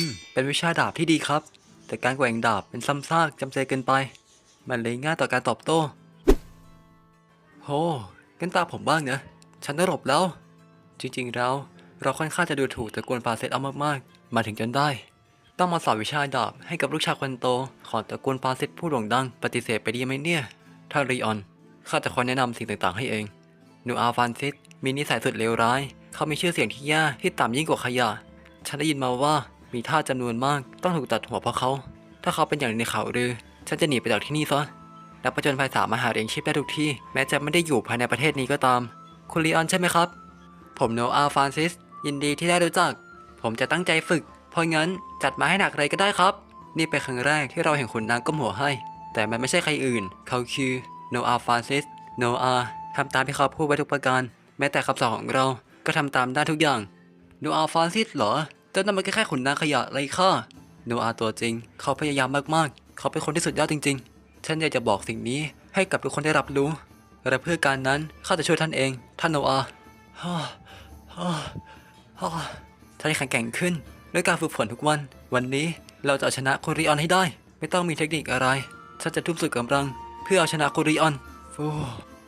ม เป็นวิชาดาบที่ดีครับ แต่การแกว่งดาบเป็นซ้ำซากจำเจเกินไป มันเลยง่ายต่อการตอบโต้โหงั้นตาผมบ้างนะ ฉันได้หลบแล้ว จริงๆแล้วเราค่อนข้างจะดูถูกตระกูลฟาเซตเอามากๆ มาถึงจนได้ ต้องมาสอนวิชาดาบให้กับลูกชายคนโต ของตระกูลฟาเซตผู้โด่งดัง ปฏิเสธไปดีไหมเนี่ย ถ้ารีออน ข้าจะคอยแนะนำสิ่งต่างๆให้เอง นูอาฟานซิสมีนิสัยสุดเลวร้าย เขามีชื่อเสียงที่แย่ที่ต่ำยิ่งกว่าขยะ ฉันได้ยินมาว่า มีท่าสจำนวนมากต้องถูกตัดหัวเพราะเขา ถ้าเขาเป็นอย่างในข่าวลือ ฉันจะหนีไปจากที่นี่ซะนักประจนภัยสามารถหาเลี้ยงชีพได้ทุกที่ แม้จะไม่ได้อยู่ภายในประเทศนี้ก็ตาม คุณลีออนใช่ไหมครับ ผมโนอาฟานซิส ยินดีที่ได้รู้จัก ผมจะตั้งใจฝึก เพราะงั้นจัดมาให้หนักเลยก็ได้ครับ นี่เป็นครั้งแรกที่เราเห็นขุนนางก้มหัวให้ แต่มันไม่ใช่ใครอื่น เขาคือโนอาฟานซิส โนอาทำตามที่เขาพูดไว้ทุกประการ แม้แต่คำสอนของเรา ก็ทำตามได้ทุกอย่าง โนอาฟานซิสเหรอ เจ้านั่นมันแค่ขุนนางขยะไรค่าโนอาตัวจริง เขาพยายามมากๆ เขาเป็นคนที่สุดยอดจริง ๆ ฉันอยากจะบอกสิ่งนี้ให้กับทุกคนได้รับรู้และเพื่อการนั้นข้าจะช่วยท่านเอง ท่านโนอาฮ่าฮ่าฮ่าท่านแข็งแกร่งขึ้น ด้วยการฝึกฝนทุกวัน วันนี้เราจะเอาชนะคุริออนให้ได้ ไม่ต้องมีเทคนิคอะไรฉันจะทุ่มสุดกำลัง เพื่อเอาชนะคุริออนฟู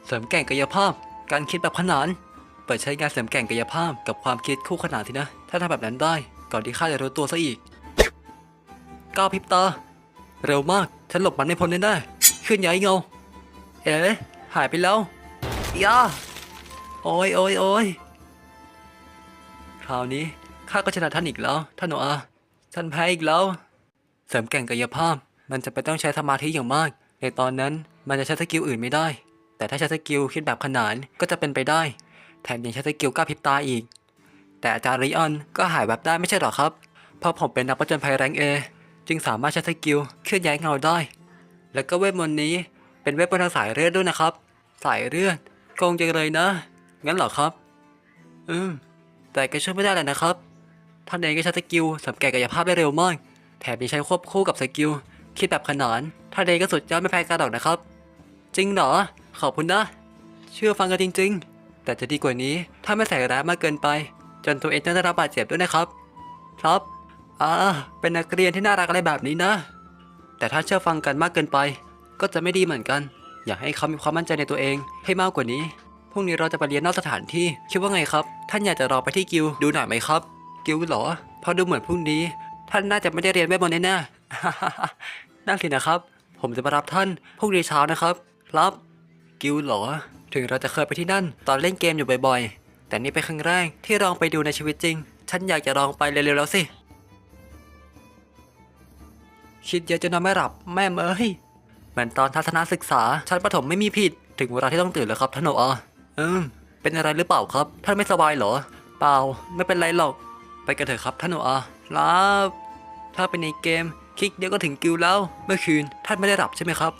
เสริมแก่งกายภาพ การคิดแบบขนาน ปิดใช้งานเสริมแก่งกายภาพกับความคิดคู่ขนานทีนะ ถ้าทำแบบนั้นได้ ก่อนที่ข้าจะรู้ตัวซะอีก ก้าวพิบตา เร็วมาก ฉันหลบมันไม่พ้นแน่ๆขึ้นย้ายเงา เอ๋หายไปแล้วย่าโอ้ยโอ้ยโอ้ยคราวนี้ข้าก็ชนะท่านอีกแล้ว ท่านโนอาท่านแพ้อีกแล้ว เสริมแก่งกายภาพ มันจะไปต้องใช้สมาธิอย่างมาก ในตอนนั้นมันจะใช้สกิลอื่นไม่ได้ แต่ถ้าใช้สกิลคิดแบบขนานก็จะเป็นไปได้ แถมยังใช้สกิลกล้าพริบตาอีก แต่อาจารย์ริออนก็หายแบบได้ไม่ใช่หรอครับ เพราะผมเป็นนักประจนภัยแรงเอจึงสามารถใช้สกิลเคลื่อนย้ายเงาได้ แล้วก็เวทมนต์นี้เป็นเวทมนต์ทางสายเลือดด้วยนะครับ สายเลือดโกงจังเลยนะ งั้นเหรอครับ อืม แต่ก็ช่วยไม่ได้เลยนะครับ ท่านเองก็ใช้สกิลสัมแก่กายภาพได้เร็วมาก แถมยังใช้ควบคู่กับสกิลคิดแบบขนาน ท่านเองก็สุดยอดไม่แพ้กันหรอกนะครับ จริงเหรอ ขอบคุณนะ เชื่อฟังกันจริง ๆ แต่จะดีกว่านี้ถ้าไม่ใส่ร้ายมากเกินไป จนตัวเองต้องได้รับบาดเจ็บด้วยนะครับ ครับอ่าเป็นนักเรียนที่น่ารักอะไรแบบนี้นะ แต่ถ้าเชื่อฟังกันมากเกินไป ก็จะไม่ดีเหมือนกัน อยากให้เขามีความมั่นใจในตัวเองให้มากกว่านี้พรุ่งนี้เราจะไปเรียนนอกสถานที่คิดว่าไงครับ ท่านอยากจะรอไปที่กิลดูหน่อยไหมครับ กิลหรอพราะดูเหมือนพรุ่งนี้ ท่านน่าจะไม่ได้เรียนเวทมนต์แน่ๆนั่นสินะครับ ผมจะมารับท่านพรุ่งนี้เช้านะครับ ครับ กิลด์เหรอ ถึงเราจะเคยไปที่นั่น ตอนเล่นเกมอยู่บ่อยๆ แต่นี่เป็นครั้งแรกที่ลองไปดูในชีวิตจริง ฉันอยากจะลองไปเร็วๆแล้วสิ คิดเยอะจนนอนไม่หลับแม่เอ้ยเหมือนตอนทัศนศึกษา ชั้นประถมไม่มีผิด ถึงเวลาที่ต้องตื่นแล้วครับท่านโออืมเป็นอะไรหรือเปล่าครับ ท่านไม่สบายเหรอ เปล่า ไม่เป็นไรหรอก ไปกันเถอะครับท่านโนอาครับ ถ้าเป็นในเกม คลิกเดียวก็ถึงกิลแล้ว เมื่อคืนท่านไม่ได้หลับใช่ไหมครับ